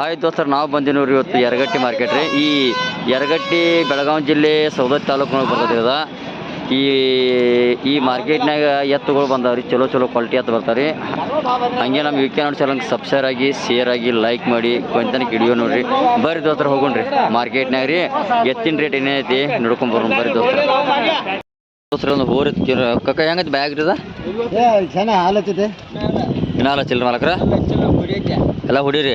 Hi ದೋಸ್ತರ್ ನಾವು ಬಂದಿನವ್ರಿ ಇವತ್ತು Yaragatti market ರೀ. ಈ ಯರಗಟ್ಟಿ ಬೆಳಗಾವಿ ಜಿಲ್ಲೆ ಸೌದತ್ತಿ ತಾಲೂಕಿನೊಳಗೆ ಬರ್ತದ ಈ ಈ ಮಾರ್ಕೆಟ್ನಾಗ ಎತ್ತುಗಳು ಬಂದಾವ್ರಿ ಚಲೋ ಚಲೋ ಕ್ವಾಲಿಟಿ ಎತ್ತು ಬರ್ತಾರೆ ಹಂಗೆ ನಮ್ಮ ವಿಕೆ ನೋಡಿ ಚಾನಲ್ ಸಬ್ಸ್ಕ್ರೈಬ್ ಆಗಿ ಶೇರ್ ಆಗಿ ಲೈಕ್ ಮಾಡಿ ಕೊಂತನಕ್ಕೆ ಹಿಡಿಯೋ ನೋಡ್ರಿ. ಬರ್ರಿ ದೋಸ್ತರ ಹೋಗೋಣ್ರಿ ಮಾರ್ಕೆಟ್ನಾಗ ರೀ. ಎತ್ತಿನ ರೇಟ್ ಏನೈತಿ ನೋಡ್ಕೊಂಡು ಬರೋಣ ಬರ್ರಿ ದೋಸ್ತರ. ದೋಸ್ತರ ಒಂದು ಹೋರಿ ಕಕ್ಕ ಹೆಂಗೈತಿ ಬ್ಯಾಗ್ ರೀ ಚೆನ್ನಾಗಿ ಹಾಲತ್ತಿದೆ ಇನ್ನಾಲ ಚಿಲ್ಲರ ಮಾಲಕ್ರ? ಎಲ್ಲ ಹೊಡಿರಿ?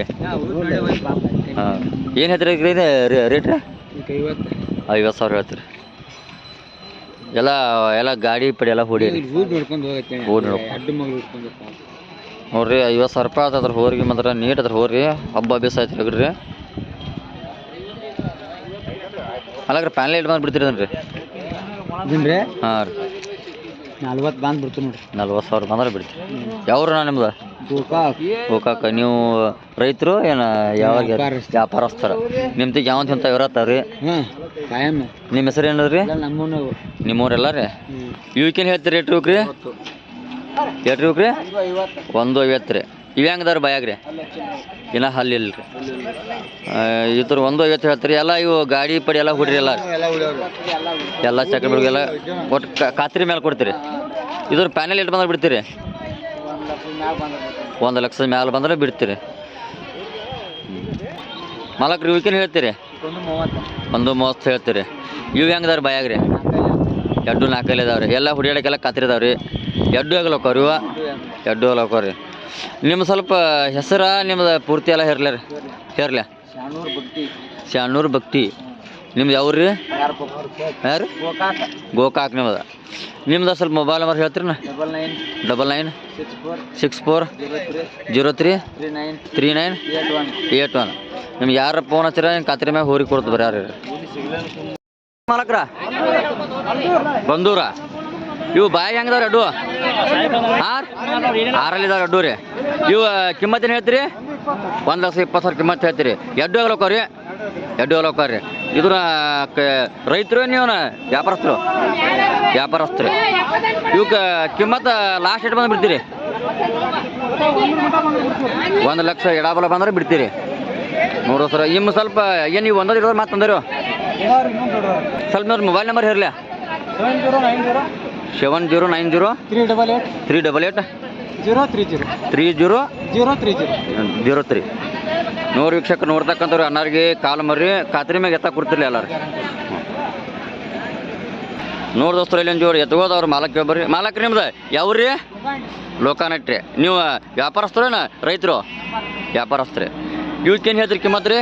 ಹಾಂ. ಏನು ಹೇಳ್ತೀರಿ ಇದು ರೇಟ್ ರೀ ಐವತ್ತು ಸಾವಿರ ಹೇಳ್ತೀರಿ. ಎಲ್ಲ ಎಲ್ಲ ಗಾಡಿ ಪಡಿ ಎಲ್ಲ ಹೊಡೀರಿ. ನೋಡ್ರಿ ಐವತ್ತು ಸಾವಿರ ರೂಪಾಯಿ ಆತದ್ರ ಹೋರಿ ಮಾತ್ರ ನೀಟ್ ಅದ್ರ ಹೋರಿ. ಹಬ್ಬ ಬೇಸ ಆಯ್ತು ಹೇಗ್ರಿ ಅಲ್ಲಾಗ್ರಿ ಪ್ಯಾನ್ಲೆ ಇಟ್ಟು ಬಂದು ಬಿಡ್ತೀರಿ ಹಾಂ ರೀ. ನಲ್ವತ್ತು ಬಂದು ಬಿಡ್ತೀವಿ ನೋಡ್ರಿ. ನಲ್ವತ್ತು ಸಾವಿರ ಬಂದ್ರೆ ಬಿಡ್ತೀರಿ ಯಾವ್ರು ನಾ ನಿಮ್ದು? ಗೋಕಾಕ್. ಗೋಕಾಕ. ನೀವು ರೈತರು ಏನು ಯಾವಾಗ ವ್ಯಾಪಾರಸ್ಥ. ವ್ಯಾಪಾರಸ್ಥರ. ನಿಮ್ದು ಯಾವಂತ ಅಂತ ಇರತ್ತಾವ್ರಿ ಹಾಂ ಕಾಯಂ. ನಿಮ್ಮ ಹೆಸರು ಏನದ್ರಿ ಎಲ್ಲ ನಮ್ಮನ್ನು ನಿಮ್ಮವ್ರೆಲ್ಲ ರೀ? ಹ್ಞೂ ಇವಕ್ಕೇನು ಹೇಳ್ತೀರಿ ರೇಟ್ ರೀ ಎಷ್ಟು ರೀ ಒಂದು ಐವತ್ತು ರೀ. ಇವು ಹೆಂಗದಾರ ಬಾಯಾಗ ರೀ ಇನ್ನ ಹಲ್ಲಿಲ್ಲ ರೀ ಇದ್ರ ಒಂದು ಐವತ್ತು ಹೇಳ್ತೀರಿ, ಎಲ್ಲ ಇವು ಗಾಡಿ ಪಡಿ ಎಲ್ಲ ಹುಡ್ರಿ ಎಲ್ಲ ಎಲ್ಲ ಎಲ್ಲ ಚಕ್ರ ಬಿಡ್ಗೆಲ್ಲ ಒಟ್ಟು ಖಾತ್ರಿ ಮೇಲೆ ಕೊಡ್ತೀರಿ? ಇದ್ರ ಪ್ಯಾನೆಲ್ ಇಟ್ಟು ಬಂದ್ರೆ ಬಿಡ್ತೀರಿ? ಒಂದು ಲಕ್ಷದ ಮ್ಯಾಲೆ ಬಂದ್ರೆ ಬಿಡ್ತೀರಿ. ಮಾಲಕ್ರಿ ಇವಕ್ಕೇನು ಹೇಳ್ತೀರಿ? ಒಂದು ಮೂವತ್ತು ಹೇಳ್ತೀರಿ. ಇವು ಹೆಂಗದಾರ ಬಾಯಾಗ ರೀ ಎಡ್ಡು ನಾಲ್ಕೈಲಿ ಇದಾವ್ರಿ. ಎಲ್ಲ ಹುಡಿಯಾಡಕ್ಕೆಲ್ಲ ಖಾತ್ರಿ ಇದಾವ್ರಿ. ಎಡ್ಡು ಆಗಲಕ್ಕವ್ರಿ ಇವ? ಎಡ್ಡು ಆಗಲಕ್ಕವ್ರಿ ನಿಮ್ಮ ಸ್ವಲ್ಪ ಹೆಸರ ನಿಮ್ದು ಪೂರ್ತಿ ಎಲ್ಲ ಹೇರ್ಲ ರೀ? ಹೇರ್ಲ? ಶಾನೂರು ಭಕ್ತಿ. ನಿಮ್ದು ಯಾವ ಯಾರು ಯಾರು ಗೋಕಾಕ್. ಗೋಕಾಕ್ ನಿಮ್ದು. ನಿಮ್ದು ಸ್ವಲ್ಪ ಮೊಬೈಲ್ ನಂಬರ್ ಹೇಳ್ತೀರಿ ನಾ double nine. Six four. Zero three. Three nine. Eight one. ನಿಮ್ಗೆ ಯಾರ ಫೋನ್ ಹಚ್ಚಿರ ಕತ್ರಿ ಮ್ಯಾಗ ಹೋರಿ ಕೊಡ್ತು ಬರ್ರಿ ಯಾರು ಮಾಲಕ್ರ ಬಂದೂರ? ಇವು ಬಾಯಿ ಹೆಂಗದಾವ ಅಡ್ಡು ಹಾಂ ಆರಲ್ಲಿ ಇದಾರೆ ಅಡ್ಡು ರೀ. ಇವು ಕಿಮ್ಮತ್ತೇನು ಹೇಳ್ತೀರಿ? ಒಂದು ಲಕ್ಷ ಇಪ್ಪತ್ತು ಸಾವಿರ ಕಿಮ್ಮತ್ತು ಹೇಳ್ತೀರಿ. ಎಡ್ಡು ಹೋಗ್ಲಕ್ಕ ರೀ ಎಡ್ಡು ಹೋಗ್ಲಕ್ಕ ರೀ ಇದ್ರ ರೈತರು ನೀವು ವ್ಯಾಪಾರಸ್ಥರು? ವ್ಯಾಪಾರಸ್ಥರು. ಇವಕ್ಕೆ ಕಿಮ್ಮತ್ ಲಾಸ್ಟ್ ಎಷ್ಟು ಬಂದು ಬಿಡ್ತೀರಿ. ಒಂದು ಲಕ್ಷ ಎಡಾಬಲ ಬಂದ್ರೆ ಬಿಡ್ತೀರಿ. ನೋಡು ಸರ್ ಇನ್ನು ಸ್ವಲ್ಪ ಏನು ನೀವು ಒಂದೊಂದು ಇರೋದು ಮಾತು ತಂದಿರೋ? ಸ್ವಲ್ಪ ನೋಡ್ರಿ mobile number ಹೇರಲ್ಲ seven zero nine zero zero zero three double eight three double eight zero three zero three zero zero three zero zero three ನೋಡಿ ವೀಕ್ಷಕ ನೋಡ್ತಕ್ಕಂಥವ್ರು ಅನ್ನಾರಿಗೆ ಕಾಲು ಮರಿ ಖಾತ್ರಿ ಮ್ಯಾಗ ಎತ್ತ ಕೊಡ್ತಿರ್ಲಿ ಎಲ್ಲರು. ನೋಡಿ ದೋಸ್ತರು ಇಲ್ಲಿ ಜೋಡಿ ಎತ್ಕೋದವ್ರು ಮಾಲಕ್ ಬರ್ರಿ. ಮಾಲಕ್ ನಿಮ್ದು? ಯಾವ್ರಿ? ಲೋಕಾನಟ್ರಿ. ನೀವು ವ್ಯಾಪಾರಸ್ಥರೇನ? ರೈತರು? ವ್ಯಾಪಾರಸ್ಥರೇ. ಇವಕ್ಕೇನು ಹೇಳ್ತೀರಿ ಕಿಮ್ಮತ್ ರೀ?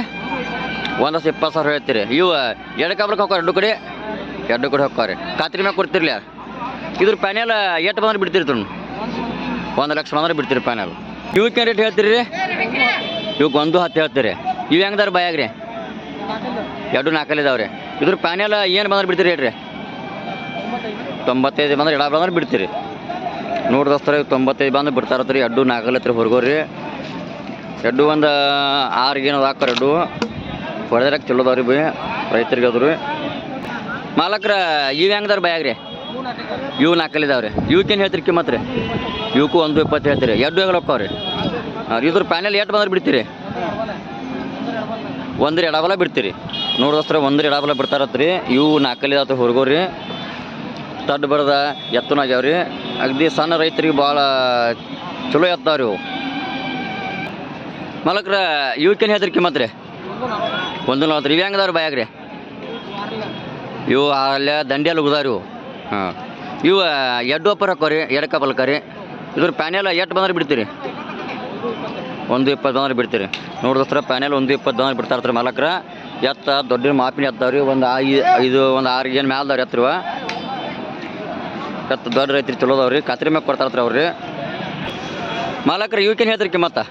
ಒಂದು ಇಪ್ಪತ್ತು ಸಾವಿರ ಹೇಳ್ತೀರಿ. ಇವು ಎರಡು ಕಾಬ್ಲಕ್ಕೆ ಹೋಗ್ತಾರೆ ಎರಡು ಕಡೆ? ಎರಡು ಕಡೆ ಹೋಗ್ತಾರೆ ಖಾತ್ರಿ ಮ್ಯಾಗ ಕೊಡ್ತಿರ್ಲಿ ಇದ್ರ ಪ್ಯಾನೆಲ್ ಎಷ್ಟು ಬಂದ್ರೆ ಬಿಡ್ತಿರ್ತೀರಿ ಒಂದು ಲಕ್ಷ ಬಂದ್ರೆ ಬಿಡ್ತೀರಿ ಪ್ಯಾನೆಲ್ ಇವಕ್ಕೆ ರೇಟ್ ಹೇಳ್ತೀರಿ? ರೀ ಇವಕ್ಕೆ ಒಂದು ಹತ್ತು ಹೇಳ್ತೀರಿ. ಇವು ಹೆಂಗದಾರ ಬಾಯಾಗ್ರಿ ಎರಡು ನಾಲ್ಕಲ್ಲಿ ಇದಾವ್ರಿ ಇದ್ರ ಪ್ಯಾನೆಲ್ ಏನು ಬಂದ್ರೆ ಬಿಡ್ತೀರಿ ಹೇಳ್ರಿ? ತೊಂಬತ್ತೈದು ಬಂದ್ರೆ ಎಡ ಬಂದ್ರೆ ಬಿಡ್ತೀರಿ. ನೋಡಿ ದೋಸ್ತರ ತೊಂಬತ್ತೈದು ಬಂದು ಬಿಡ್ತಾರತ್ರಿ ಎಡ್ಡು ನಾಲ್ಕಲ್ಲಿ ಹತ್ರ ಹೊರ್ಗೋರಿ. ಎಡ್ಡು ಒಂದು ಆರು ಏನು ಹಾಕ್ತಾರೆ ಎಡ್ಡು ಹೊಡೆದ್ರಾಗ ಚಲೋ ಅದಾವ್ರಿ ಬಿ. ರೈತರಿಗೆ ಅದ್ರಿ. ಮಾಲಕ್ರ, ಇವು ಹೆಂಗದಾರ ಬಾಯಾಗ್ರಿ ಇವು ನಾಲ್ಕಲ್ಲಿ ರೀ ಇವಕ್ಕೇನು ಹೇಳ್ತೀರಿ ಕಿಮ್ಮತ್ತು ರೀ? ಇವಕ್ಕೂ ಒಂದು ಇಪ್ಪತ್ತು ಹೇಳ್ತೀರಿ. ಎಡ್ಡು ಹೆಗಲ್ ರೀ ಹಾಂ ಇದ್ರ ಪ್ಯಾನೆಲ್ ಎಷ್ಟು ಬಂದ್ರೆ ಬಿಡ್ತೀರಿ? ಒಂದ್ರ ಎಡಬಲ ಬಿಡ್ತೀರಿ. ನೋಡಿದಸ್ತ್ರ ಒಂದ್ರ ಎಡಬಲ ಬಿಡ್ತಾರತ್ರಿ. ಇವು ನಾಲ್ಕಲ್ಲಿ ಆತ ಹೊರಗೋರಿ. ತಡ್ ಬಡ್ದ ಎತ್ತನ ಆಗ್ಯಾವ್ರಿ ಅಗದಿ ಸಣ್ಣ ರೈತರಿಗೆ ಭಾಳ ಚಲೋ ಎತ್ತಾವ್ರಿ ಇವು. ಮಲಕ್ರ ಇವಕ್ಕೇನು ಹೇಳ್ತೀರಿ ಕಿಮ್ಮತ್ತು ರೀ? ಒಂದು ನಲ್ವತ್ತು ಇವು ಹೆಂಗದವ್ರಿ ಬಾಯಾಗ್ರಿ? ಇವು ಅಲ್ಲೇ ದಂಡಿಯಲ್ಲಿ ಉಗ್ದಾರಿ ಇವು. ಹಾಂ. ಇವು ಎಡ್ಡು ಒಪ್ಪರ್ ಹಾಕೋರಿ ಎಡಕ ಬಲ್ಕರಿ ಇದ್ರ ಪ್ಯಾನೆಲ್ ಎಷ್ಟು ಬಂದ್ರೆ ಬಿಡ್ತೀರಿ? ಒಂದು ಇಪ್ಪತ್ತು ಬಂದ್ರೆ ಬಿಡ್ತೀರಿ. ನೋಡಿದ್ರೆ ಪ್ಯಾನೆಲ್ ಒಂದು ಇಪ್ಪತ್ತು ಬಂದ್ರೆ ಬಿಡ್ತಾ ಇರ್ತಾರೆ ಮಾಲಕ್ರ. ಎತ್ತ, ದೊಡ್ಡ ಮಾಪಿನ ಎತ್ತವ್ರಿ. ಒಂದು ಐದು ಐದು, ಒಂದು ಆರು ಏನು ಮ್ಯಾಲ್ದವ್ರಿ ಎತ್ತರಿವ. ಎತ್ತ ದೊಡ್ಡ ರೈತರಿ ಚಲೋ ಅದಾವ್ರಿ. ಕತ್ರಿ ಮ್ಯಾಗ ಕೊಡ್ತಾ ಇರ್ತಾರೆ ಅವ್ರಿ ಮಾಲಕ್ರ ಇವಕ್ಕೇನು ಹೇಳ್ತೀರಿ ಮತ್ತೆ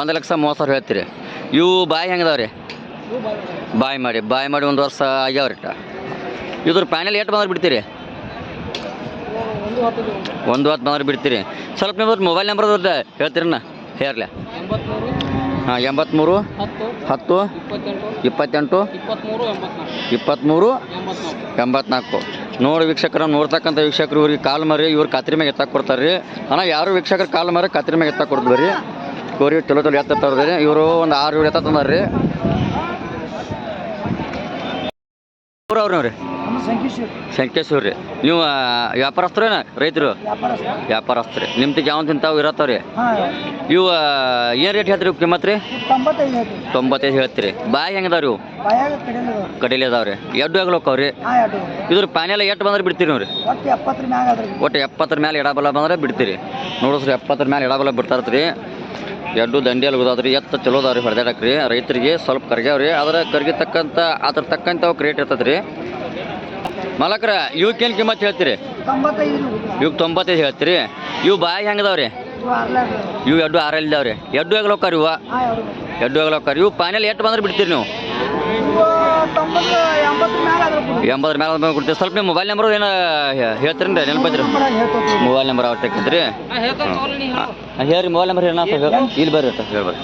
ಒಂದು ಲಕ್ಷ ಮೂವತ್ತು ಸಾವಿರ ಹೇಳ್ತೀರಿ. ಇವು ಬಾಯಿ ಹೆಂಗದವ್ರಿ ಬಾಯಿ ಮಾಡಿ ಬಾಯಿ ಮಾಡಿ ಒಂದು ವರ್ಷ ಆಗ್ಯಾವ್ರಿ ಇದ್ರ ಪ್ಯಾನೆಲ್ ಎಷ್ಟು ಬಂದ್ರೆ ಬಿಡ್ತೀರಿ? ಒಂದು ಹತ್ತು ಬಂದ್ರೆ ಬಿಡ್ತೀರಿ. ಸ್ವಲ್ಪ ನಿಮ್ಮದು ಮೊಬೈಲ್ ನಂಬರ್ ಹೇಳ್ತೀರಣ್ಣ? ಹೇರ್ಲೆ ಹಾಂ ಎಂಬತ್ತ್ಮೂರು ಹತ್ತು ಇಪ್ಪತ್ತೆಂಟು ಇಪ್ಪತ್ತ್ಮೂರು ಎಂಬತ್ನಾಲ್ಕು. ನೋಡಿ ವೀಕ್ಷಕರ ನೋಡ್ತಕ್ಕಂಥ ವೀಕ್ಷಕರು ಇವ್ರಿಗೆ ಕಾಲು ಮರಿ ಇವ್ರು ಕತ್ರಿ ಮ್ಯಾಗೆ ಎತ್ತಾಕ್ ಕೊಡ್ತಾರೆ ರೀ ಅಣ್ಣ ಯಾರು ವೀಕ್ಷಕರು ಕಾಲು ಮರಿ ಕತ್ರಿ ಮ್ಯಾಗೆ ಎತ್ತಾಕ್ ಕೊಡ್ತೀವಿ ರೀ ಕೋರಿ ಚಲೋ ಚಲೋ ಎತ್ತ ತರ್ರಿ ಇವರು ಒಂದು ಆರು ಏಳು ಎತ್ತ ತಂದಾರ್ರಿ ಅವ್ರು ರೀ ಸಂಕೇಶ್ವರ ರೀ ನೀವು ವ್ಯಾಪಾರಸ್ಥರೇನ ರೈತರು? ವ್ಯಾಪಾರಸ್ಥರಿ. ನಿಮ್ದು ಯಾವ ತಿಂತಾವು ಇರತ್ತವ್ರಿ? ಇವು ಏನ್ ರೇಟ್ ಹೇಳ್ತೀರಿ ಕಿಮ್ಮತ್ ರೀ? ತೊಂಬತ್ತೈದು ಹೇಳ್ತೀರಿ. ಬಾಯಿ ಕಡಿಮೆ ರೀ ಅದಾವ್ರಿ. ಎಡ್ಡು ಆಗಲು ಹೋಗ್ತಾವ್ರಿ ಹಾ ಎರಡು ಇದ್ರ ಪ್ಯಾನೆಲ್ಲ ಎಷ್ಟು ಬಂದ್ರೆ ಬಿಡ್ತೀರಿ ನೋಡ್ರಿ? ರೀ ಒಟ್ಟು ಎಪ್ಪತ್ತರ ಮೇಲೆ ಎಡಬಲ ಬಂದ್ರೆ ಬಿಡ್ತೀರಿ. ನೋಡಿಸ್ರಿ ಎಪ್ಪತ್ತರ ಮೇಲೆ ಎಡಬಲ ಬಿಡ್ತಾರತ್ರಿ ಎಡ್ಡು ದಂಡಿಯಲ್ಲಿ ಹೋದಾದ್ರಿ ಎತ್ತ ಚಲೋ ಅದಾವ್ರಿ ಹೊಡೆದಾಡಕ್ರಿ. ರೈತರಿಗೆ ಸ್ವಲ್ಪ ಕರ್ಗ್ಯಾವ್ರಿ ಅದ್ರ ಕರ್ಗಿ ತಕ್ಕಂತ ಅದ್ರ ತಕ್ಕಂತ ಕ್ರಿಯೇಟ್ ರೇಟ್ ಇರ್ತದ್ರಿ ಮಲಕ್ರ ಇವಕ್ಕೇನು ಕಿಮ್ಮತ್ ಹೇಳ್ತೀರಿ? ಇವ್ ತೊಂಬತ್ತೈದು ಹೇಳ್ತೀರಿ. ಇವು ಬಾಯಿ ಹೆಂಗದಾವ್ರಿ? ಇವು ಎಡ್ಡು ಆರಲ್ಲಿದ್ದಾವ್ರಿ ಎಡ್ಡು ಹೆಗ್ಲೋಕ್ಕಾರ ಇವ? ಎಡ್ಡು ಹೆಗ್ಲೋಕ್ಕಾರ ಇವು ಪಾನೆಲ್ ಎಷ್ಟು ಬಂದ್ರೆ ಬಿಡ್ತೀರಿ ನೀವು? ತೊಂಬತ್ತು ಎಂಬತ್ತರ ಮೇಲೆ ಬಂದು ಕೊಡ್ತೀವಿ ಸ್ವಲ್ಪ ನಿಮ್ಮ ಮೊಬೈಲ್ ನಂಬರ್ ಏನು ಹೇಳ್ತೀರಿ ರೀ ನೆನಪೈತ್ರಿ ಮೊಬೈಲ್ ನಂಬರ್ ಅವ್ರು ಹೇಳು. ಹೇಳ್ರಿ ಮೊಬೈಲ್ ನಂಬರ್ ಏನ ಇಲ್ಲಿ ಬರ್ರಿ ಹೇಳ್ಬರ್ರಿ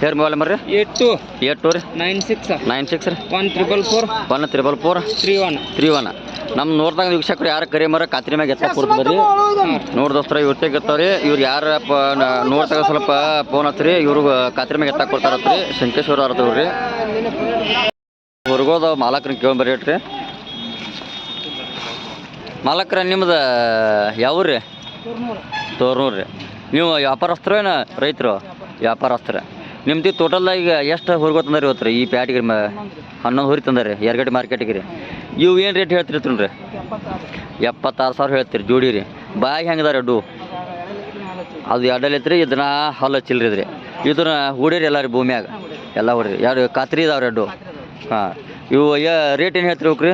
ಹೇಳಿ ಬರ್ರಿ. ಮೊಬೈಲ್ ನಂಬರ್ ರೀ? ಏಟ್. ಟು ಏಟ್ ಟು ರೀ? ನೈನ್ ಸಿಕ್ಸ್ ನೈನ್ ಸಿಕ್ಸ್ ರೀ? One triple four. One triple four? Three one. Three one. ನಮ್ಮ ನೋಡ್ದಾಗ ವೀಕ್ಷಕರು ಯಾರು ಕರಿ ಮರ ಕಾತ್ರಿ ಮ್ಯಾಗ ಎತ್ತ ಕೊಡ್ತು ಬರ್ರಿ. ನೋಡಿ ದೋಸ್ತರ ಇವ್ರ ರೀ ಇವ್ರು ಯಾರ ನೋಡ್ದಾಗ ಸ್ವಲ್ಪ ಫೋನ್ ಹತ್ರಿ. ಇವ್ರಿಗೆ ಕಾತ್ರಿ ಮ್ಯಾಗ ಎತ್ತ ಕೊಡ್ತಾರತ್ರಿ. ಶಂಕೇಶ್ವರ ಅರ್ದವ್ರಿ ಹೊರಗೋದ ಮಾಲಕ್ರ ಇಟ್ರಿ ಮಾಲಕ್ರ ನಿಮ್ದು ಯಾವ್ರಿ ತೋರ್ನೂರು ರೀ. ನೀವು ವ್ಯಾಪಾರಸ್ಥರು ಏನು ರೈತರು? ವ್ಯಾಪಾರಸ್ಥರ. ನಿಮ್ದು ಟೋಟಲ್ ಈಗ ಎಷ್ಟು ಹೊರ್ಗೋತಂದ್ರಿ ಇವತ್ತು ರೀ? ಈ ಪ್ಯಾಟಿಗೆ ಮ ಹನ್ನೊಂದು ಹೊರಿ ತಂದಾರೆ ಎರಗಡೆ ಮಾರ್ಕೆಟಿಗೆ ರೀ. ಇವು ಏನು ರೇಟ್ ಹೇಳ್ತಿರ್ತೀನಿ ರೀ? ಎಪ್ಪತ್ತಾರು ಸಾವಿರ ಹೇಳ್ತೀರಿ, ಜೋಡಿ ರೀ. ಬಾಯಿ ಹೆಂಗದಾರ ಡು ಅದು ಎರಡಲ್ಲಿ ಐತ್ರಿ, ಇದನ್ನ ಹಲ್ಲು ಇದ್ರಿ. ಇದನ್ನ ಹೂಡಿರಿ ಎಲ್ಲ ರೀ ಭೂಮಿಯಾಗ. ಎಲ್ಲ ಹೊಡಿರಿ ಎರಡು ಕಾತ್ರಿ ಇದಾವ್ರಿ ಅಡ್ಡು ಹಾಂ. ಇವು ಯ ರೇಟ್ ಏನು ಹೇಳ್ತೀರಿ ಅವಕ್ರಿ?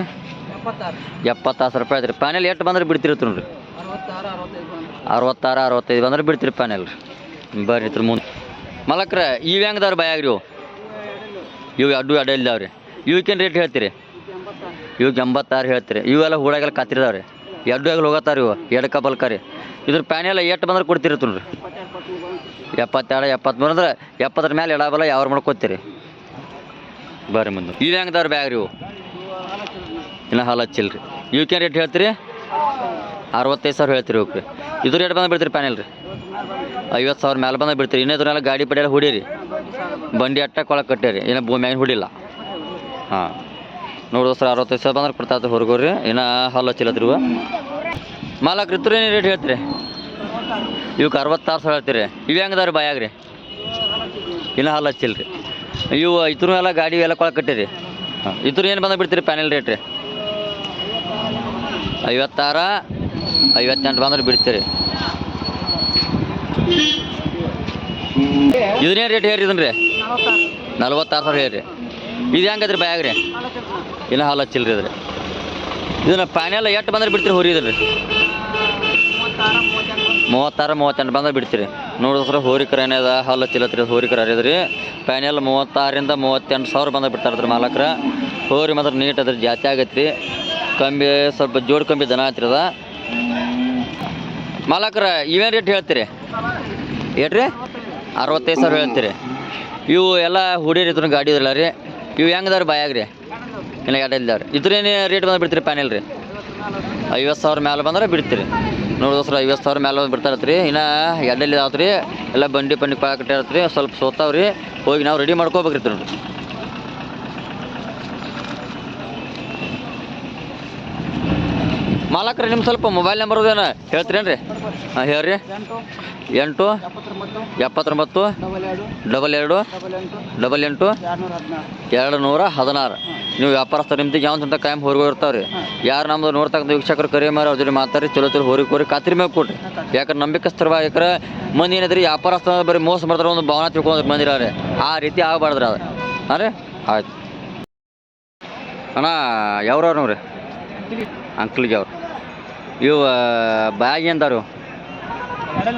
ಎಪ್ಪತ್ತಾರು ಸಾವಿರ ರೂಪಾಯಿ ಐತ್ರಿ ಪ್ಯಾನೆಲ್ ಎಷ್ಟು ಬಂದ್ರೆ ಬಿಡ್ತಿರ್ತೀನಿ ರೀ ಅರವತ್ತಾರು, ಅರವತ್ತೈದು ಬಂದ್ರೆ ಬಿಡ್ತೀರಿ ಪ್ಯಾನೆಲ್ ರೀ. ಬರ್ರಿ ಇತ್ರ ಮುಂದೆ. ಮಲಕ್ರ, ಇವು ಹೆಂಗದವ್ರಿ ಬಾಯಾಗ್ರಿ ಇವು? ಇವು ಅಡ್ಡು, ಅಡ್ಡ ಇಲ್ದಾವ್ರಿ ಇವಕ್ಕೇನು ರೇಟ್ ಹೇಳ್ತೀರಿ? ಇವಕ್ಕೆ ಎಂಬತ್ತಾರು ಹೇಳ್ತೀರಿ. ಇವೆಲ್ಲ ಹೂಡಾಗೆಲ್ಲ ಕಾತಿರ್ದಾವ್ರಿ ಎಡ್ಡು ಆಗಲಿ ಹೋಗತ್ತಾರ ಇವು. ಎಡಕ ಬಲ್ಕ ರೀ. ಇದ್ರ ಪ್ಯಾನೆಲ್ಲ ಎಷ್ಟು ಬಂದ್ರೆ ಕೊಡ್ತಿರ್ತೀನಿ ರೀ ಎಪ್ಪತ್ತೆರಡು ಎಪ್ಪತ್ತ್ಮೂರು ಅಂದ್ರೆ ಎಪ್ಪತ್ತರ ಮೇಲೆ ಎಡಾಬಲ್ಲ ಯಾವ್ರು ಮಾಡ್ಕೊತೀರಿ ಬರ್ರಿ ಮುಂದೆ. ಇವು ಹೆಂಗದವ್ರಿ ಬ್ಯಾಗ್ ರೀ ಇವು? ಇನ್ನು ಹಾಲು ಹಚ್ಚಿಲ್ರಿ ಇವಕ್ಕೇನು ರೇಟ್ ಹೇಳ್ತೀರಿ? ಅರವತ್ತೈದು ಸಾವಿರ ಹೇಳ್ತೀರಿ ಓಕೆ ಇದು ರೇಟ್ ಬಂದ ಬಿಡ್ತೀರಿ ಪ್ಯಾನೆಲ್ ರೀ. ಐವತ್ತು ಸಾವಿರ ಮೇಲೆ ಬಂದ ಬಿಡ್ತೀರಿ. ಇನ್ನೂ ಇದನ್ನೆಲ್ಲ ಗಾಡಿ ಪಡೆಯಲ್ಲ ಹೊಡೀರಿ. ಬಂಡಿ ಅಟ್ಟ ಕೊಳಕ್ಕೆ ಕಟ್ಟೇರಿ. ಭೂಮಿ ಭೂಮಿಯಾಗ ಹೊಡಿಲ್ಲ. ಹಾಂ. ನೋಡಿ ಸರ್ ಅರವತ್ತೈದು ಸಾವಿರ ಬಂದ್ರೆ ಕೊಡ್ತಾ ಹೊರಗೋರಿ. ಇನ್ನು ಹಾಲು ಹಚ್ಚಿಲ್ಲದ್ರಿ ಮಾಲಕ್ ರೀ ಏನು ರೇಟ್ ಹೇಳ್ತೀರಿ? ಇವಕ್ಕೆ ಅರವತ್ತಾರು ಸಾವಿರ ಹೇಳ್ತೀರಿ. ಇವು ಹೆಂಗದಾವ್ರಿ ಬಾಯಾಗ್ರಿ? ಇನ್ನು ಹಲ್ಲು ಹಚ್ಚಿಲ್ರಿ. ಇವು ಇದ್ರು ಎಲ್ಲ ಗಾಡಿ ಎಲ್ಲ ಕೊಳ ಕಟ್ಟಿರಿ ಹಾಂ ಇದ್ರ ಏನು ಬಂದ ಬಿಡ್ತೀರಿ ಪ್ಯಾನೆಲ್ ರೇಟ್ ರೀ? ಐವತ್ತಾರ, ಐವತ್ತೆಂಟು ಬಂದ್ರೆ ಬಿಡ್ತೀರಿ. ಇದನ್ನೇನು ರೇಟ್ ಹೇಳ್ರಿ ಇದನ್ನ ರೀ? ನಲ್ವತ್ತಾರು ಸಾವಿರ ಹೇಳ್ರಿ. ಇದು ಹೆಂಗದ್ರಿ ಬ್ಯಾಗ್ ರೀ? ಇನ್ನು ಹಾಲು ಹಚ್ಚಿಲ್ರಿ ಇದ್ರಿ. ಇದನ್ನ ಪ್ಯಾನೆಲ್ ಎಷ್ಟು ಬಂದ್ರೆ ಬಿಡ್ತೀರಿ ಹುರಿ ಇದ್ರಿ ಮೂವತ್ತಾರು, ಮೂವತ್ತೆಂಟು ಬಂದ್ರೆ ಬಿಡ್ತೀರಿ. ನೋಡಿದ್ರೆ ಹೋರಿಕರ ಏನಿದೆ ಹಾಲು ಹಚ್ಚಿಲ್ಲತ್ರಿ ಹೋರಿಕರ ಹರಿದ್ರಿ. ಪ್ಯಾನೆಲ್ ಮೂವತ್ತಾರರಿಂದ ಮೂವತ್ತೆಂಟು ಸಾವಿರ ಬಂದ ಬಿಡ್ತಾರೆ ಮಾಲಕ್ರ. ಹೋರಿ ಮಾತ್ರ ನೀಟ್ ಅದ್ರ ಜಾತಿ ಆಗೈತ್ರಿ. ಕಂಬಿ ಸ್ವಲ್ಪ ಜೋಡ್ ಕಂಬಿ ದನ ಹತ್ತಿರದ ಮಾಲಕ್ರ, ಇವೇನು ರೇಟ್ ಹೇಳ್ತೀರಿ? ಏಟ್ರಿ ಅರವತ್ತೈದು ಸಾವಿರ ಹೇಳ್ತೀರಿ. ಇವು ಎಲ್ಲ ಹುಡಿಯರ್ ಇದ್ರ ಗಾಡಿ ಇದ್ರಲ್ಲ ರೀ. ಇವು ಹೆಂಗದಾರ ಬಾಯಾಗ ರೀ? ಇಲ್ಲ ಗಾಡಿ ಇಲ್ದಾವ್ರಿ ಇದ್ರೇನು ರೇಟ್ ಬಂದ ಬಿಡ್ತೀರಿ ಪ್ಯಾನೆಲ್ ರೀ? ಐವತ್ತು ಸಾವಿರ ಮೇಲೆ ಬಂದ್ರೆ ಬಿಡ್ತೀರಿ. ನೋಡಿದ್ರೆ ಐವತ್ತು ಸಾವಿರ ಮೇಲೆ ಬಿಡ್ತಾರತ್ರಿ. ಇನ್ನು ಎಡ್ಡಲ್ಲಿ ಆತ್ರಿ, ಎಲ್ಲ ಬಂಡಿ ಪಂಡಿ ಇರತ್ತೆ ರೀ ಸ್ವಲ್ಪ ಸೋತಾವ್ರಿ. ಹೋಗಿ ನಾವು ರೆಡಿ ಮಾಡ್ಕೋಬೇಕ್ರಿ ನೋಡ್ರಿ ಮಾಲಕ್ರಿ ನಿಮ್ಮ ಸ್ವಲ್ಪ ಮೊಬೈಲ್ ನಂಬರ್ ಅದೇನ? ಹೇಳ್ತೀರೇನು ರೀ ಹಾಂ, ಹೇಳ್ರಿ. ಎಂಟು, ಎಪ್ಪತ್ತೊಂಬತ್ತು, ಡಬಲ್ ಎರಡು, ಡಬಲ್ ಎಂಟು, ಎರಡು ನೂರ ಹದಿನಾರು. ನೀವು ವ್ಯಾಪಾರಸ್ಥ ನಿಮ್ದು ಯಾವ ಅಂತ ಕಾಯಂ ಹೊರಗೆ ಇರ್ತಾವ್ರಿ. ಯಾರು ನಮ್ದು ನೋಡ್ತಕ್ಕಂಥ ವೀಕ್ಷಕರು ಕರೆ ಮಾರಿ, ಅವ್ರ ಜೊತೆ ಮಾತಾಡಿ, ಚಲೋ ಚಲೋ ಹೋರಿ ಕೋರಿ ಖಾತ್ರಿ ಮೇಲೆ ಕೊಡ್ರಿ. ಯಾಕಂದ್ರೆ ನಂಬಿಕಸ್ಥರ ಯಾಕಂದ್ರೆ ಮಂದಿ ಏನಿದ್ರಿ ವ್ಯಾಪಾರಸ್ಥ ಬರೀ ಮೋಸ ಮಾಡ್ತಾರೆ, ಒಂದು ಭಾವನಾ ತಿಳ್ಕೊಂಡು ಬಂದಿರಾರೆ ಆ ರೀತಿ ಆಗಬಾರ್ದ್ರಿ ಅದು. ಹಾಂ ರೀ? ಆಯ್ತು. ಅಣ್ಣ, ಯಾವ್ರವ್ರು ನೋಡ್ರಿ? ಅಂಕ್ಲಿಗೆ ಅವ್ರು. ಇವು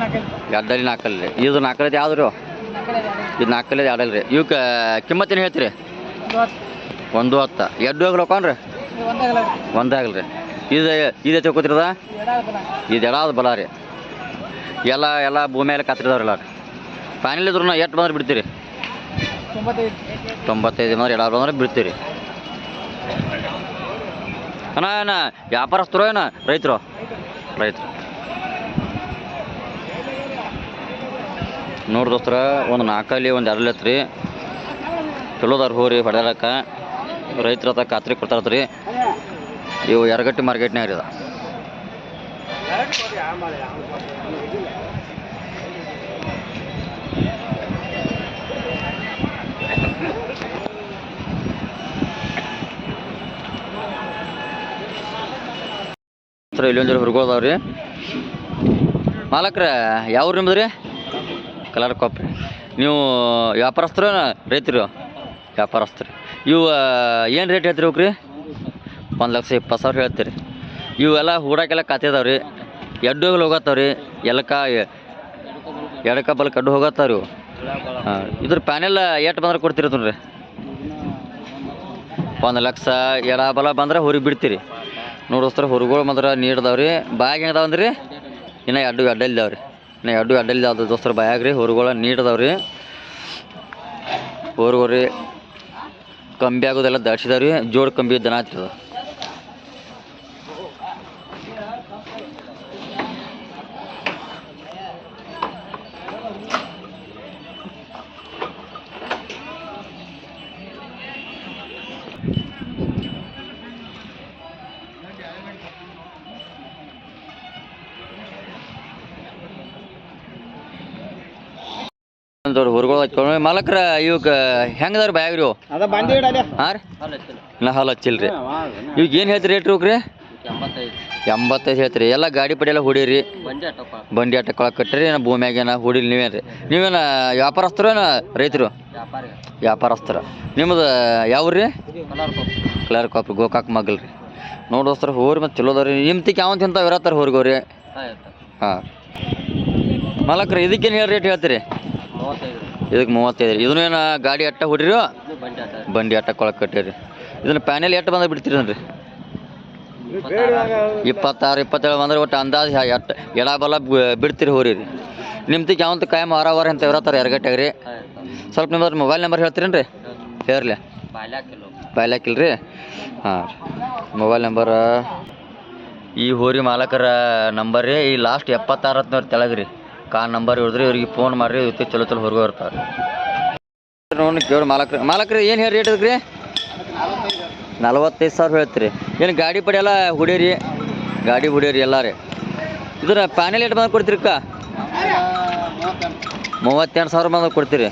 ನಾಲ್ಕೈದು ಗಡ್ಡಲ್ಲಿ ನಾಲ್ಕಲ್ಲಿ. ಇದು ನಾಲ್ಕಲ್ಲಿ ಯಾವ್ದು ಇದು ನಾಲ್ಕಲ್ಲಿ ಯಾವ್ದಲ್ಲ ರೀ ಇವಕ್ಕೆ ಕಿಮ್ಮತ್ತೇನು ಹೇಳ್ತೀರಿ? ಒಂದು ಹತ್ತು. ಎರಡು ಹೋಗ್ಲಕ್ಕನ್ರಿ ಇದು ಒಂದೇ ಗಲ ಆಗಲ್ಲ ರೀ. ಇದು, ಇದೇ ತಿಳ್ಕೊತಿರದ ಇದು ಎಡಾದ ಬಲ ರೀ. ಎಲ್ಲ ಎಲ್ಲ ಭೂಮಿ ಎಲ್ಲ ಕತ್ತಿರದವ್ರಲ್ಲ ರೀ ಫೈನಲ್ ಇದ್ರು ಎಷ್ಟು ಬಂದ್ರೆ ಬಿಡ್ತೀರಿ? ತೊಂಬತ್ತೈದು. ಬಂದ್ರೆ ಎಡಾದ ಬಂದ್ರೆ ಬಿಡ್ತೀರಿ. ಅಣ್ಣ ಏನ ವ್ಯಾಪಾರಸ್ಥರು ಏನ ರೈತರು. ರೈತರು. ನೋಡಿ ದೋಸ್ತರ, ಒಂದು ನಾಲ್ಕಲ್ಲಿ ಒಂದು ಎರಡು ಐತ್ರಿ. ಚಲೋದಾರ ಹೋರಿ ಹೊಡೆಯಲಕ್ಕ. ರೈತರ ಹತ್ರ ಖಾತ್ರಿ ಕೊಡ್ತಾರತ್ರಿ. ಇವು ಎರಗಟ್ಟಿ ಮಾರ್ಕೆಟ್ನಾಗ ರೀ ಹತ್ರ ಇಲ್ಲೊಂದು ಜೋಡಿ ಹುರ್ಗೋದಾವ ರೀ ಮಾಲಕ್ರ ಯಾವ ನಿಮ್ದು ರೀ? Colour copy. ನೀವು, ವ್ಯಾಪಾರಸ್ಥರ ರೈತರು? ವ್ಯಾಪಾರಸ್ಥರಿ. ಇವು ಏನು ರೇಟ್ ಹೇಳ್ತೀರಿ ಅವ್ರಿ ಒಂದು ಲಕ್ಷ ಇಪ್ಪತ್ತು ಸಾವಿರ ಹೇಳ್ತೀರಿ. ಇವೆಲ್ಲ ಹೂಡಕ್ಕೆಲ್ಲ ಖಾತೆ ಅದಾವ ರೀ ಎಡ್ಡು ಹೋಗತ್ತಾವ ರೀ ಎಲ್ಕ ಎಡಕ ಬಲ್ ಕಡ್ಡು ಹೋಗತ್ತಾವ ರೀ ಇದ್ರ ಪ್ಯಾನೆಲ್ ಎಷ್ಟು ಬಂದ್ರೆ ಕೊಡ್ತೀರಿ ರೀ ಒಂದು ಲಕ್ಷ ಎಡ ಬಲ ಬಂದ್ರೆ ಹೊರಗೆ ಬಿಡ್ತೀರಿ. ನೋಡೋಸ್ತರ ಹುರುಗಳು ಮಾತ್ರ ನೀಡ್ದಾವ ರೀ ಬ್ಯಾಗ್ ಹೆಂಗದಾವ ಇನ್ನ ಎರಡು ಅಡ್ಡಲ್ದಾವ ರೀ ಇನ್ನು ಎರಡು ಅಡ್ಡಲ್ದಾವ ದೋಸ್ತರ ಬಾಯಾಗ ರೀ ಹೊರಗಳ ನೀಡ್ದಾವ ರೀ ಹೊರಗೋರಿ. ಕಂಬಿ ಆಗೋದೆಲ್ಲ ರೀ ಜೋಡ್ ಕಂಬಿ ದನ ಹತ್ತಿದ ಮಾಲಕ್ರ ಇವಾಗ ಹೆಂಗದಾರ ಬ್ಯಾಗ್ ರೀ ಇವು? ಬಂದಿ ಇಡಲಿ ಹಾಂ ರೀ? ನಾ ಹಾಲು ಹಚ್ಚಿಲ್ರಿ. ರೀ ಇವಾಗ ಏನು ಹೇಳ್ತೀರಿ ರೇಟ್ ರೀ ಎಂಬತ್ತೈದು. ಹೇಳ್ತೀರಿ. ಎಲ್ಲ ಗಾಡಿ ಪಡಿ ಎಲ್ಲ ಹೊಡೀರಿ? ಬಂಡಿ ಆಟ ಕೊಳಕ್ಕೆ ಕಟ್ಟಿರಿ ನಾ ಭೂಮಿಯಾಗೇನ ಹೊಡಿಲಿ ನೀವೇನು ರೀ? ನೀವೇನು ವ್ಯಾಪಾರಸ್ಥರು ಏನ ರೈತರು? ವ್ಯಾಪಾರಸ್ಥರು. ನಿಮ್ಮದು ಯಾವ ರೀ ಕ್ಲರ್ ಕಾಪಿ ಗೋಕಾಕ್ ಮಗಲ್ ರೀ. ನೋಡೋಸ್ತರ ಹೋರಿ ಮತ್ತು ಚಲೋ ಅದಾವ ರೀ ನಿಮ್ಮ ತಿಕ್ ಯಾವ ತಿಂತಾವ ಇರತ್ತಾರ ಹೋರಿಗೋರಿ ಹಾಂ ಮಲಕ್ರಿ ಇದಕ್ಕೇನು ಹೇಳಿ ರೇಟ್ ಹೇಳ್ತೀರಿ? ಇದಕ್ಕೆ ಮೂವತ್ತೈದು ರೀ. ಇದನ್ನು ಏನು ಗಾಡಿ ಅಟ್ಟ ಹೊಡಿರಿ? ಬಂಡಿ ಅಟ್ಟ ಕೊಳಕ್ಕೆ ಕಟ್ಟಿರಿ. ಇದನ್ನು ಪ್ಯಾನೆಲ್ ಎಷ್ಟು ಬಂದ ಬಿಡ್ತೀರಿ ನೋಡ್ರಿ ಇಪ್ಪತ್ತಾರು, ಇಪ್ಪತ್ತೇಳು ಬಂದ್ರೆ ಒಟ್ಟು ಅಂದಾಜು ಎಟ್ಟು ಎಡ ಬಲ ಬಿಡ್ತೀರಿ ಹೋರಿ ರೀ. ನಿಮ್ತಿಗೆ ಯಾವಂತ ಕಾಯಂ ವಾರ ವಾರ ಅಂತ ಇರತ್ತಾರ ಎರಗಟ್ಟಾಗ ರೀ. ಸ್ವಲ್ಪ ನಿಮ್ಮ ಮೊಬೈಲ್ ನಂಬರ್ ಹೇಳ್ತೀರೇನು ರೀ ಹೇರ್ಲಿ ಬಾಯ್ಲಾಕಿಲ್ಲ ರೀ. ಹಾಂ ಮೊಬೈಲ್ ನಂಬರ್ ಈ ಹೋರಿ ಮಾಲಕರ ನಂಬರ್ ರೀ. ಈ ಲಾಸ್ಟ್ ಎಪ್ಪತ್ತಾರು ಹತ್ನೂರು ತೆಳಗ್ರಿ. ಕಾ ನಂಬರ್ ಹಿಡಿದ್ರಿ, ಇವ್ರಿಗೆ ಫೋನ್ ಮಾಡ್ರಿ ಇವತ್ತು ಚಲೋ ಚಲೋ ಹೊರಗೆ ಇರ್ತಾರೆ. ನೋಡಿ ಕೇಳಿ ಮಾಲಕ್ರಿ ಮಾಲಕ್ರಿ, ಏನು ಹೇಳಿ ರೇಟ್ ಅದಕ್ಕೆ ರೀ ನಲವತ್ತೈದು ಸಾವಿರ ಹೇಳ್ತೀರಿ. ಏನು ಗಾಡಿ ಪಡಿ ಎಲ್ಲ ಹೊಡೀರಿ? ಗಾಡಿ ಹೊಡೀರಿ ಎಲ್ಲ ರೀ. ಇದ್ರ ಪ್ಯಾನೆಲ್ ಏಟ್ ಬಂದು ಕೊಡ್ತೀರಿ ಅಕ್ಕ? ಮೂವತ್ತೆಂಟು ಸಾವಿರ ಬಂದು ಕೊಡ್ತೀರಿ.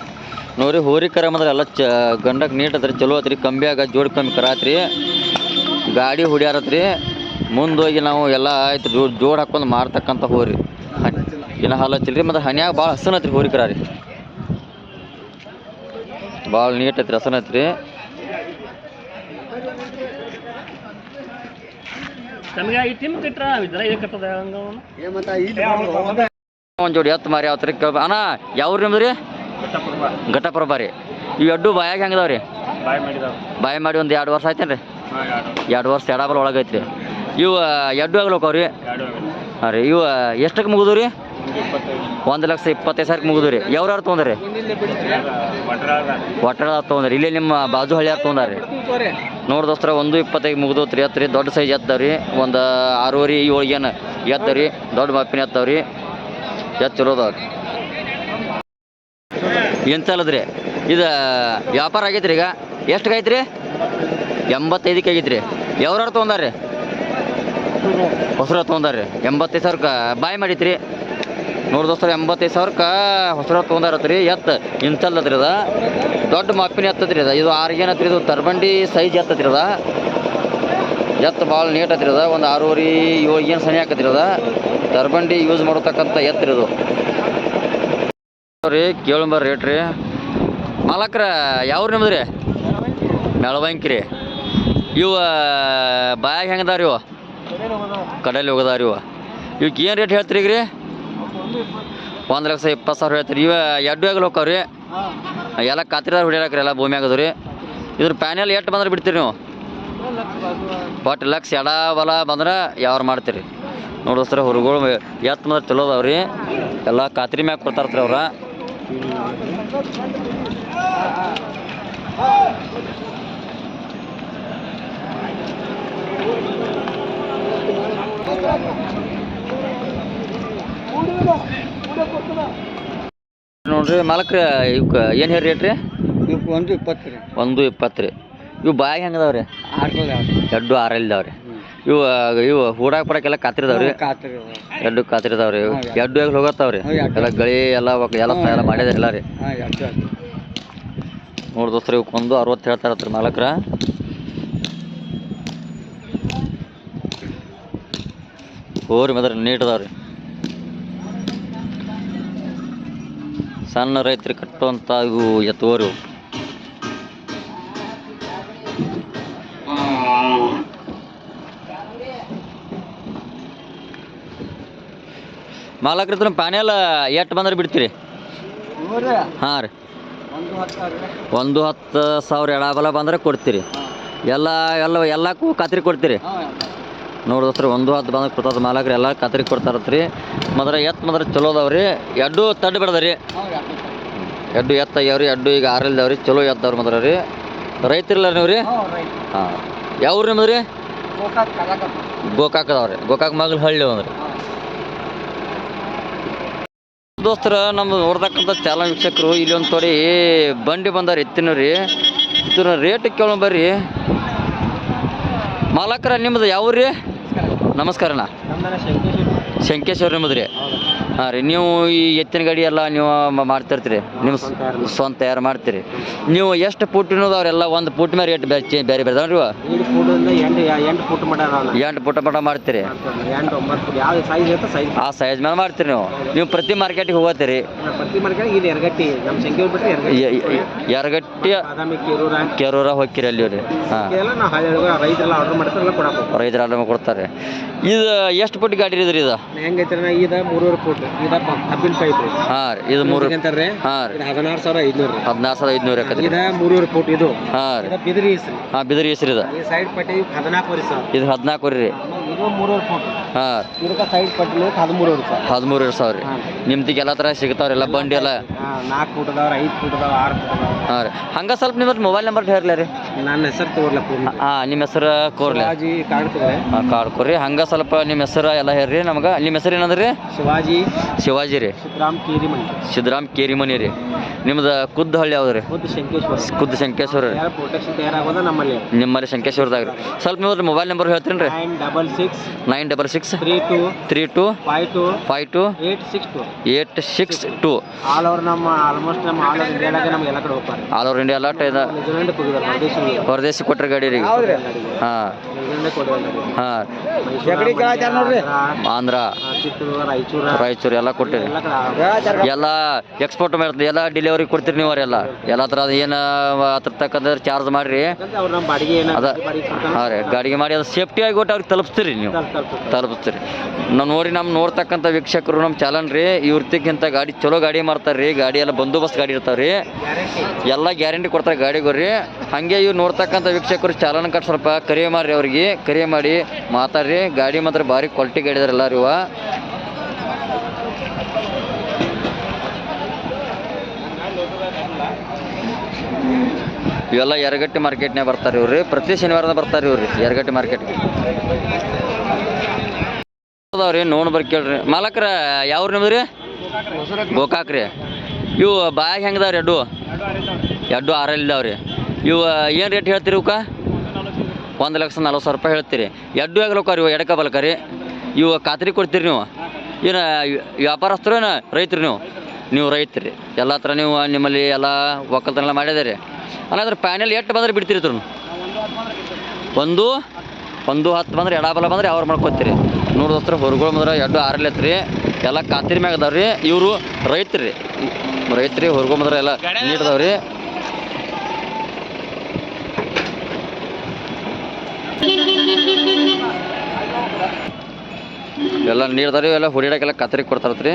ನೋಡಿ ಹೋರಿ ಕರ ಬಂದ್ರೆ ಎಲ್ಲ ಚ ಗಂಡಕ್ಕೆ ನೀಟ್ ಅದ್ರಿ, ಚಲೋ ಆತ್ರಿ ಕಂಬಿ ಆಗ ಜೋಡಿ ಕಮ್ಮಿ ಕರಾತ್ರಿ. ಗಾಡಿ ಹೊಡ್ಯಾರತ್ರಿ. ಮುಂದೋಗಿ ನಾವು ಎಲ್ಲ ಆಯ್ತು ಜೋಡ್ ಜೋಡ್ ಹಾಕೊಂಡು ಮಾರ್ತಕ್ಕಂಥ ಹೋರಿ. ಇನ್ನು ಹಾಲು ರೀ ಮತ್ತು ಹನ್ಯಾಗ ಭಾಳ ಹಸನ ಐತ್ರಿ ಹೋರಿ ಕರಾರಿ. ರೀ ಭಾಳ ನೀಟ್ ಐತ್ರಿ ಹಸನ ಐತ್ರಿ. ಒಂದ್ ಜೋಡಿ ಎತ್ತು ಮಾರಿ ಯಾವ ಥರ ಕೇಳ್ಬ ಅಣ್ಣ ಯಾವ ನಿಮ್ದು ರೀ? ಘಟಪ್ರಭ ರೀ. ಇವು ಎಡ್ಡು ಬಾಯಾಗ ಹೆಂಗದಾವ ರೀ? ಬಾಯ್ ಮಾಡಿ ಒಂದು ಎರಡು ವರ್ಷ ಆಯ್ತೇನ್ರಿ? ಎರಡು ವರ್ಷ. ಎರಡಾಬಲ್ ಒಳಗೈತ್ರಿ ಇವ ಇವು ಎಡ್ಡು ಆಗ್ಲೋಕವ್ ರೀ ಹಾಂ ರೀ ಇವು ಎಷ್ಟಕ್ಕೆ ಮುಗಿದು ರೀ? ಒಂದು ಲಕ್ಷ ಇಪ್ಪತ್ತೈದು ಸಾವಿರಕ್ಕೆ ಮುಗಿದು ರೀ. ಯಾವ್ಯಾರು ತೊಗೊಂಡ್ರಿ? ಒಟ್ರಾಳ ತೊಗೊಂಡ್ರಿ? ಇಲ್ಲೇ ನಿಮ್ಮ ಬಾಜು ಹಳ್ಳಿಯಾರ ತೊಗೊಂಡ್ರಿ ನೋಡಿ ದೋಸ್ತರ, ಒಂದು ಇಪ್ಪತ್ತೈದು ಮುಗಿದೋತ್ರಿ ರೀ. ದೊಡ್ಡ ಸೈಜ್ ಎತ್ತವ್ರಿ ಒಂದು ಆರೂವರೆ ಎತ್ತ ಎತ್ತವ್ರಿ ದೊಡ್ಡ ಮಾಪಿನ ಎತ್ತವ್ರಿ ರೀ. ಚಲೋ ಅದಾವ್ರಿ ಏನು ಚಲದ್ರಿ ಇದು ವ್ಯಾಪಾರ ಆಗೈತ್ರಿ ಈಗ. ಎಷ್ಟು ಐತ್ರಿ ಎಂಬತ್ತೈದಕ್ಕೆ ಆಗೈತ್ರಿ. ಯಾವ್ಯಾರು ತೊಗೊಂಡಾರಿ ಹೊಸರ ತೊಗೊಂಡಾರಿ ಎಂಬತ್ತೈದು ಸಾವಿರಕ್ಕೆ ಬಾಯ್ ಮಾಡಿತ್ರಿ. ನೋಡಿ ದೋಸ್ತರ ಎಂಬತ್ತೈದು ಸಾವಿರಕ್ಕೆ ಹೊಸರ ತೊಗೊಂಡಾರತ್ರಿ ಎತ್ತು ಇಂತಲ್ಲದ್ರಿ ಅದ. ದೊಡ್ಡ ಮಾಪಿನ ಎತ್ತದ್ರಿ ಅದ. ಇದು ಆರು ಏನತ್ರಿ, ಇದು ತರ್ಬಂಡಿ ಸೈಜ್ ಎತ್ತತ್ರಿ ಅದ. ಎತ್ತು ಭಾಳ ನೀಟ್ ಹತ್ತಿರ ಅದ. ಒಂದು ಆರೂವರೆ, ಏಳು ಏನು ಸನಿ ಹಾಕತ್ರಿ ಅದ. ತರ್ಬಂಡಿ ಯೂಸ್ ಮಾಡತಕ್ಕಂಥ ಎತ್ತರಿ ಇದು. ರೀ ಕೇಳಂಬರ್ ರೇಟ್ ರೀ. ಮಾಲಕ್ರ, ಯಾವ್ರು ನಿಮ್ದು ರೀ? ಮೆಳವಂಕಿ ರೀ. ಇವ, ಬಾಯಾಗ ಹೆಂಗದಾರಿ ಇವ? ಕಡಲಿ ಹೋಗದಾರಿ ಇವ. ಇವಕ್ಕೆ ಏನು ರೇಟ್ ಹೇಳ್ತೀರಿ ರೀ ಒಂದು ಲಕ್ಷ ಇಪ್ಪತ್ತು ಸಾವಿರ ಹೇಳ್ತೀರಿ. ಇವ ಎಡ್ಡು ಆಗಲು ಹೋಗ್ತಾವ ರೀ ಎಲ್ಲ ಕಾತ್ರಿದಾರ ಹೊಡಿಯಾಕ್ರಿ ಎಲ್ಲ ಭೂಮಿ ಆಗದು ರೀ ಇದ್ರ ಪ್ಯಾನೆಲ್ ಎಷ್ಟು ಬಂದ್ರೆ ಬಿಡ್ತೀರಿ ನೀವು? ಒಟ್ಟು ಲಕ್ಷ ಎಡ ಬಲ ಬಂದ್ರೆ ಯಾವ್ರು ಮಾಡ್ತೀರಿ. ನೋಡಿಸ್ತಾರೆ ಹುರುಗಳು ಎತ್ತು ಬಂದ್ರೆ ಚಲೋ ಅದಾವ ರೀ ಎಲ್ಲ ಕಾತ್ರಿ ಮ್ಯಾಗ ಕೊಡ್ತಾರ್ತ್ರಿ ಅವ್ರ. ನೋಡಿ ನೋಡ್ರಿ ಮಾಲಕ್ರ ಇವಕ್ಕೆ ಏನು ಹೇಳಿ ರೇಟ್ ರೀ ಇವಕ್ಕೆ ಒಂದು ಇಪ್ಪತ್ತು ರೀ. ಒಂದು ಇಪ್ಪತ್ತು ರೀ. ಇವು ಬಾಯಿ ಹೆಂಗೆ ಅದಾವೆ ರೀ ಆರ್ಸಲ್ಲ ಎಡ್ಡು ಆರಲ್ಲಿ ಇದಾವೆ ರೀ ಇವು ಇವು ಹೂಡಾಕ್ ಪಡಕ್ಕೆಲ್ಲ ಕಾತಿರಿದಾವೆ ರೀ ಎಡ್ಡು ಕಾತಿರಿದಾವೆ ರೀ ಹಾ, ಎಡ್ಡು ಎಲ್ಲಿ ಹೋಗತ್ತಾವ ರೀ ಹಾ, ಎಡ್ಡು. ಎಲ್ಲ ಗಳಿ ಎಲ್ಲ ಎಲ್ಲ ಎಲ್ಲ ಎಲ್ಲ ರೀ. ಎರಡು ನೋಡಿ ದೋಸ್ತ್ರಿ ಇವಕ್ಕೊಂದು ಅರವತ್ತು ಹೇಳ್ತಾರತ್ರಿ ಮಾಲಕ್ರ. ಹೋರಿ ಮಾತ್ರ ನೀಟ್ ಅದಾವ್ರಿ. ಸಣ್ಣ ರೈತರಿಗೆ ಕಟ್ಟುವಂಥ ಇವು ಎತ್ತುವರು. ಮಾಲಕ್ರ ಪ್ಯಾನೆಲ್ ಪಾನೆಲ್ಲ ಎಷ್ಟು ಬಂದ್ರೆ ಬಿಡ್ತೀರಿ? ಹಾ ರೀ. ಒಂದು ಹತ್ತು ಸಾವಿರ ಎಡಬಲ ಬಂದ್ರೆ ಕೊಡ್ತೀರಿ. ಎಲ್ಲ ಎಲ್ಲ ಎಲ್ಲಕ್ಕೂ ಖಾತ್ರಿ ಕೊಡ್ತೀರಿ? ಹಾಂ ನೋಡಿ ದೋಸ್ತ್ರಿ ಒಂದು ಹತ್ತು ಬಂದ್ರೆ ಕೊಡ್ತದ ಮಾಲಕ್ರಿ ಎಲ್ಲ ಕೊಡ್ತಾರೆ ರೀ ಮದ್ರ ಎತ್ತ ಮದ್ರ ಚಲೋ ಅದಾವ್ರಿ. ಎಡ್ಡು ತಡ್ಡು ಬಿಡದ್ರಿ. ರೀ ಎಡ್ಡು ಎಡ್ಡು ಆಗ್ಯಾವ ರೀ ಎಡ್ಡು ಈಗ ಆರಲ್ದವ್ರಿ ಚಲೋ ಎತ್ತವ್ರಿ ಮದ್ರ ರೀ. ರೈತರಿಲ್ಲ ನೀವು ರೀ ಹಾಂ ರೈಟ್ ಹಾಂ. ಯಾವ ನಿಮ್ಮದು ರೀ ಗೋಕಾಕ್ ಗೋಕಾಕ್ ಅದಾವ್ರಿ. ಗೋಕಾಕ್ ಮಗಲ್ ಹಳ್ಳಿ ಅಂದ್ರಿ ದೋಸ್ತರ ನಮ್ದು ನೋಡ್ತಕ್ಕಂಥ ಚಾಲ ವೀಕ್ಷಕರು ಇಲ್ಲಿ ಒಂದು ತೋರಿ ಬಂಡಿ ಬಂದಾರ ಎತ್ತಿನ ರೀ. ಇದ್ರ ರೇಟ್ ಕೇಳೋ ಬರ್ರಿ. ಮಾಲಕರ ನಿಮ್ದು ಯಾವ ರೀ ನಮಸ್ಕಾರಣ್ಣ ನಮ್ದನ ಶಂಕೇಶ್ವರ ನಿಮ್ಮದು ರೀ ಹಾಂ ರೀ ನೀವು ಈ ಎತ್ತಿನ ಗಾಡಿ ಎಲ್ಲ ನೀವು ಮ- ಮಾಡ್ತಿರ್ತೀರಿ? ನಿಮ್ಮ ಸ್ವಂತ ತಯಾರು ಮಾಡ್ತೀರಿ? ನೀವು ಎಷ್ಟು ಪುಟ್ಟಿನದವ್ರೆಲ್ಲ ಒಂದು ಪುಟ್ ಮೇಲೆ ರೇಟ್ ಬೇರೆ ಬೇರೆ ಬೇರೆ ಎಂಟು ಎಂಟು ಫೂಟ್ ಮಾಡ್ಯಾರ ಎಂಟು ಪುಟ ಮಟ ಮಾಡ್ತೀರಿ? ಎಂಟು ಒಂಬತ್ತು ಫೂಟ್ ಯಾವ ಸೈಜ್ ಇರುತ್ತೆ ಸೈಜ್ ಆ ಸೈಜ್ ಮೇಲೆ ಮಾಡ್ತೀರಿ ನೀವು? ನೀವು ಪ್ರತಿ ಮಾರ್ಕೆಟಿಗೆ ಹೋಗತ್ತೀರಿ ಪ್ರತಿ ಮಾರ್ಕೆಟ್ ಇಲ್ಲಿ ಎರಗಟ್ಟಿ ನಮ್ಮ ಶಂಕೇಶ್ವರ ಬಿಟ್ಟರೆ ಎರಗಟ್ಟಿ ಎರಗಟ್ಟಿ ಬಾದಾಮಿ ಕೇರೂರ. ಕೆರೂರ ಹೋಗ್ತೀರಿ ಅಲ್ಲಿ ರೀ ಹಾಂ. ಎಲ್ಲ ನಾವು ಹಳ್ಳಿ ರೈತರೆಲ್ಲ ಆರ್ಡರ್ ಮಾಡ್ತಾರಲ್ಲ ಕೊಡಕ್ಕೆ ರೈತರ ಆರ್ಡರ್ ಕೊಡ್ತಾರೆ. ಇದು ಎಷ್ಟು ಪುಟ್ಟಿ ಗಾಡಿ ಇದ್ರಿ ಇದು? ಹೆಂಗೈತೆ ಇದ ಮೂರುವರೆ ಫೂಟ್ ಇದ ಹಬ್ಬಿನ ಪೈಪ್ ರೀ ಹಾಂ ರೀ ಇದು ಮೂರು ಅಂತಾರ್ರಿ? ಹಾಂ ರೀ. ಇದು ಹದಿನಾರು ಸಾವಿರ ಐದ್ನೂರು ರೀ. ಹದಿನಾರು ಸಾವಿರದ ಐದುನೂರು ಇದ ಮೂರುವರೆ ಫೂಟ್ ಇದು. ಹಾಂ ರೀ. ಬಿದಿರಿ ಹೆಸ್ರಿ ಹಾಂ ಬಿದಿರಿ ಹೆಸ್ರು ಇದು. ಈ ಸೈಡ್ ಪಟ್ಟಿ ಹದಿನಾಲ್ಕುವರೆ ಸಾವಿರ. ಇದು ರೀ. ಇದು ಮೂರುವರೆ ಫೂಟ್ ಹಾಂ. ಇದಕ್ಕೆ ಸೈಡ್ ಪಟ್ಟಿ ಹದಿಮೂರುವರೆ ಸಾವಿರ. ಸಾವಿರ ರೀ. ನಿಮ್ದಿಗೆ ಎಲ್ಲ ಥರ ಸಿಗ್ತಾವ್ರಿ ಎಲ್ಲ ಬಂಡಿ ಎಲ್ಲ? ನಾಲ್ಕು ಫೂಟ್ ಅದಾವ ಐದು ಫುಟ್ ಅದಾವ ಆರು ಫೂಟ್ ಅದಾವ. ಹಾಂ ರೀ. ಹಂಗೆ ಸ್ವಲ್ಪ ನಿಮ್ಮ ಮೊಬೈಲ್ ನಂಬರ್ ಹೇರ್ಲ ರೀ. ನನ್ನ ಹೆಸರು ತೋರ್ಲ ಹಾಂ ನಿಮ್ಮ ಹೆಸರು ಕೋರ್ಲಿ ಶಿವಾಜಿ ಕಾಣ್ತದೆ ಹಾಂ ಹಂಗೆ ಸ್ವಲ್ಪ ನಿಮ್ಮ ಹೆಸರು ಎಲ್ಲ ಹೇಳ್ರಿ ನಮ್ಗೆ. ನಿಮ್ಮ ಹೆಸರು ಏನಂದ್ರಿ? ರೀ ಶಿವಾಜಿ. ಶಿವಾಜಿ ರೀ. ಸಿದ್ದರಾಮ್ ಕೇರಿಮನಿ ಸಿದ್ರಾಮ್ ಸಿದ್ದರಾಮ್ ಕೇರಿಮನಿ ರೀ. ನಿಮ್ದು ಖುದ್ದು ಹಳ್ಳಿ ಯಾವ್ದು ರೀ? ಖುದ್ದು ಶಂಕೇಶ್ವರ. ಖುದ್ದು ಶಂಕೇಶ್ವರ ರೀ. ಯಾರು ಪ್ರೊಟೆಕ್ಷನ್ ತಯಾರಾಗೋದ ನಮ್ಮಲ್ಲಿ. ನಿಮ್ಮಲ್ಲಿ ಶಂಕೇಶ್ವರದಾಗ ರೀ. ಸ್ವಲ್ಪ ನೀವು ಮೊಬೈಲ್ ನಂಬರ್ ಹೇಳ್ತೀನಿ ರೀ. Nine double six nine double six three two three two five two five two eight six two eight six two all over ನಮ್ಮ ಆಲ್ಮೋಸ್ಟ್ ನಮ್ಮ ಆಲ್ ಓವರ್ ಇಂಡಿಯಾದಾಗ ನಮ್ಗೆ ಎಲ್ಲ ಕಡೆ ಹೋಗ್ತಾರೆ ಆಲ್ ಓವರ್ ಇಂಡಿಯಾ ಅಲರ್ಟ್ ಇದೆ. ಹೊರದೇಶಕ್ಕೆ ಕೊಟ್ಟರೆ ಹೊರದೇಶಿ ಕೊಟ್ರಿ ಗಾಡಿ ರೀ. ಹಾಂ. ಹಾಂ. ನೋಡ್ರಿ? ಆಂಧ್ರ ರಾಯಚೂರು. ರಾಯಚೂರು ಎಲ್ಲ ಕೊಟ್ಟಿರಿ. ಎಲ್ಲ ಎಲ್ಲ ಎಕ್ಸ್ಪೋರ್ಟ್ ಮಾಡ್ತೀರಿ ಎಲ್ಲ ಡೆಲಿವರಿ ಕೊಡ್ತೀರಿ ನೀವು ಅವರೆಲ್ಲ ಎಲ್ಲ. ಹತ್ರ ಅದು ಏನು ಅದ್ರ ತಕ್ಕಂದ್ರೆ ಚಾರ್ಜ್ ಮಾಡಿರಿ. ಅದೇ ಅವ್ರು ನಮ್ಮ ಬಾಡಿಗೆ ಏನ ಅದ ಹಾಂ ರೀ ಗಾಡಿಗೆ ಮಾಡಿ ಅದು ಆಗಿ ಕೊಟ್ಟು ಅವ್ರಿಗೆ ತಲುಪಿಸ್ತೀರಿ ನೀವು. ತಲುಪಿಸ್ತೀರಿ. ನಾವು ನೋಡಿ ನಮ್ಮ ನೋಡ್ತಕ್ಕಂಥ ವೀಕ್ಷಕರು ನಮ್ಮ ಚಾಲನ್ ರೀ ಇವ್ರತಿಕ್ಕಿಂತ ಗಾಡಿ ಚಲೋ ಗಾಡಿ ಮಾಡ್ತಾರೆ ರೀ ಗಾಡಿ ಎಲ್ಲ ಬಂದೋಬಸ್ತ್ ಗಾಡಿ ಇರ್ತಾವೆ ರೀ. ಎಲ್ಲ ಗ್ಯಾರಂಟಿ ಕೊಡ್ತಾರೆ ಗಾಡಿಗೂ ರೀ ಹಾಗೆ ಇವ್ರು ನೋಡ್ತಕ್ಕಂಥ ವೀಕ್ಷಕರು ಚಾಲನ್ ಕಟ್ ಸ್ವಲ್ಪ ಕರೆ ಮಾಡ್ರಿ ಅವ್ರಿಗೆ. ಕರೆ ಮಾಡಿ ಮಾತಾಡ್ರಿ. ಗಾಡಿ ಮಾತ್ರ ಭಾರಿ ಕ್ವಾಲಿಟಿ ಗಾಡಿ ಇದಾರೆ ಎಲ್ಲ ರೀ ಇವ ಇವೆಲ್ಲ ಎರಗಟ್ಟಿ ಮಾರ್ಕೆಟ್ನಾಗ ಬರ್ತಾರೆ ಇವ್ರಿ ಪ್ರತಿ ಶನಿವಾರದ ಬರ್ತಾರೆ ಇವ್ರಿ ಯರಗಟ್ಟಿ ಮಾರ್ಕೆಟ್ಗೆ ಅದಾವ್ರಿ, ನೋಡ್ ಬರ್ ಕೇಳ್ರಿ. ಮಾಲಕ್ರ, ಯಾವ್ರಿ ನಿಮ್ದ್ರಿ ಗೋಕಾಕ್ರಿ ಇವು ಬಾಯಾಗ ಹೆಂಗದಾವ್ರಿ ಎಡ್ಡು? ಎಡ್ಡು ಆರಲ್ಲಿ ಇವ ಇವು, ಏನು ರೇಟ್ ಹೇಳ್ತೀರಿ ಇವಕ್ಕ ಒಂದು ಲಕ್ಷ ನಲ್ವತ್ತು ಸಾವಿರ ರೂಪಾಯಿ ಹೇಳ್ತೀರಿ. ಎಡ್ಡು ಆಗ್ಲಕ್ಕ ಇವು ಎಡಕ ಬಲಕ ರೀ ಇವು ಖಾತ್ರಿ ಕೊಡ್ತೀರಿ ನೀವು. ಏನು ವ್ಯಾಪಾರಸ್ಥರು ಏನು ರೈತರು ನೀವು? ನೀವು ರೈತರಿ. ಎಲ್ಲ ಥರ ನೀವು ನಿಮ್ಮಲ್ಲಿ ಎಲ್ಲ ಒಕ್ಕಲ್ತನ ಮಾಡಿದೆ ಅಲ್ಲಾದ್ರೆ ಪ್ಯಾನೆಲ್ ಎಷ್ಟು ಬಂದ್ರೆ ಬಿಡ್ತೀರಿ ಇದ್ರು ಒಂದು ಒಂದು ಹತ್ತು ಬಂದ್ರೆ ಎಡಬಲ ಬಂದ್ರೆ ಅವ್ರು ಮಾಡ್ಕೊತೀರಿ ನೂರು ದೋಸ್ತರ ಹೊರಗಳು ಬಂದ್ರೆ ಎಡ್ಡು ಆರಲ್ಲಿ ಐತ್ರಿ ಎಲ್ಲ ಖಾತ್ರಿ ಮ್ಯಾಗ ಅದಾವ್ರಿ. ಇವರು ರೈತರಿ. ರೈತರಿ ಹೊರಗಳು ಬಂದ್ರೆ ಎಲ್ಲ ನೀಡ್ದವ್ರಿ ಎಲ್ಲ ನೀಡ್ದಾರಿ ಎಲ್ಲ ಹುರಿಯಾಡಕ್ಕೆಲ್ಲ ಕತ್ತರಿ ಕೊಡ್ತಾರತ್ರಿ.